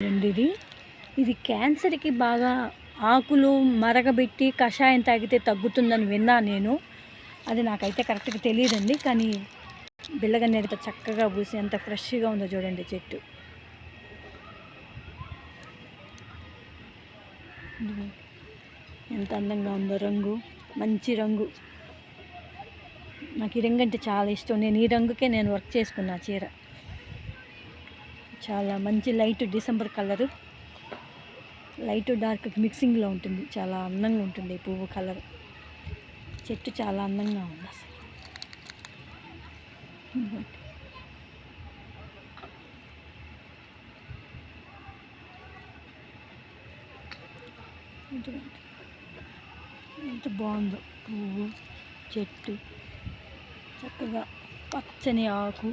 ఉంది ఇది ఇది క్యాన్సర్కి బాగా ఆకులు మరగబెట్టి కషాయం తాగితే తగ్గుతుందని విన్నా నేను. అది నాకైతే కరెక్ట్గా తెలియదండి కానీ బిల్లగన్నేరుతో చక్కగా పూసి ఎంత ఫ్రెష్గా ఉందో చూడండి చెట్టు. ఎంత అందంగా ఉందో రంగు మంచి రంగు. నాకు ఈ రంగు అంటే చాలా ఇష్టం. నేను ఈ రంగుకే నేను వర్క్ చేసుకున్నా చీర. చాలా మంచి light December colour. Light dark మిక్సింగ్లో ఉంటుంది. చాలా అందంగా ఉంటుంది ఈ పువ్వు కలర్. చెట్టు చాలా అందంగా ఉంది అసలు. ఎంత బాగుందో పువ్వు చెట్టు. చక్కగా పచ్చని ఆకు.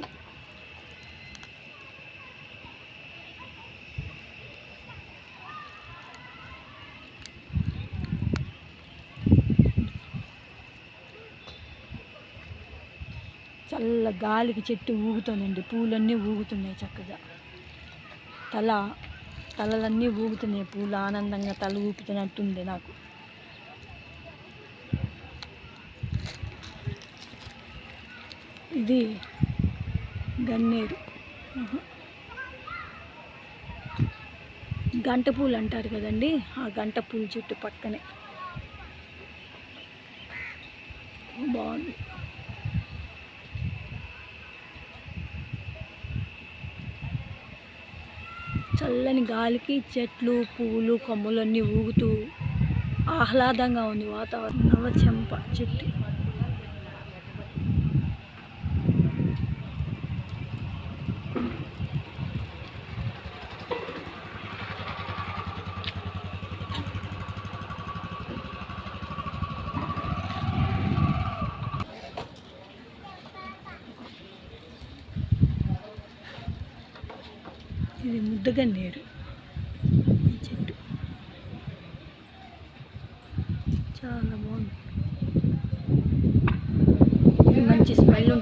చల్ల గాలికి చెట్టు ఊగుతుందండి. పూలన్నీ ఊగుతున్నాయి చక్కగా. తల తలలన్నీ ఊగుతున్నాయి పూలు. ఆనందంగా తల ఊపుతున్నట్టుంది నాకు. ఇది గన్నేరు. గంట పూలు అంటారు కదండి. ఆ గంట పూల చెట్టు పక్కనే. బాగుంది. చల్లని గాలికి చెట్లు పువ్వులు కొమ్మలు అన్నీ ఊగుతూ ఆహ్లాదంగా ఉంది వాతావరణం. నవచెంప చెట్టు. ఇది ముద్దగన్నేరు ఈ చెట్టు. చాలా బాగుంది. మంచి స్మెల్ ఉంటుంది.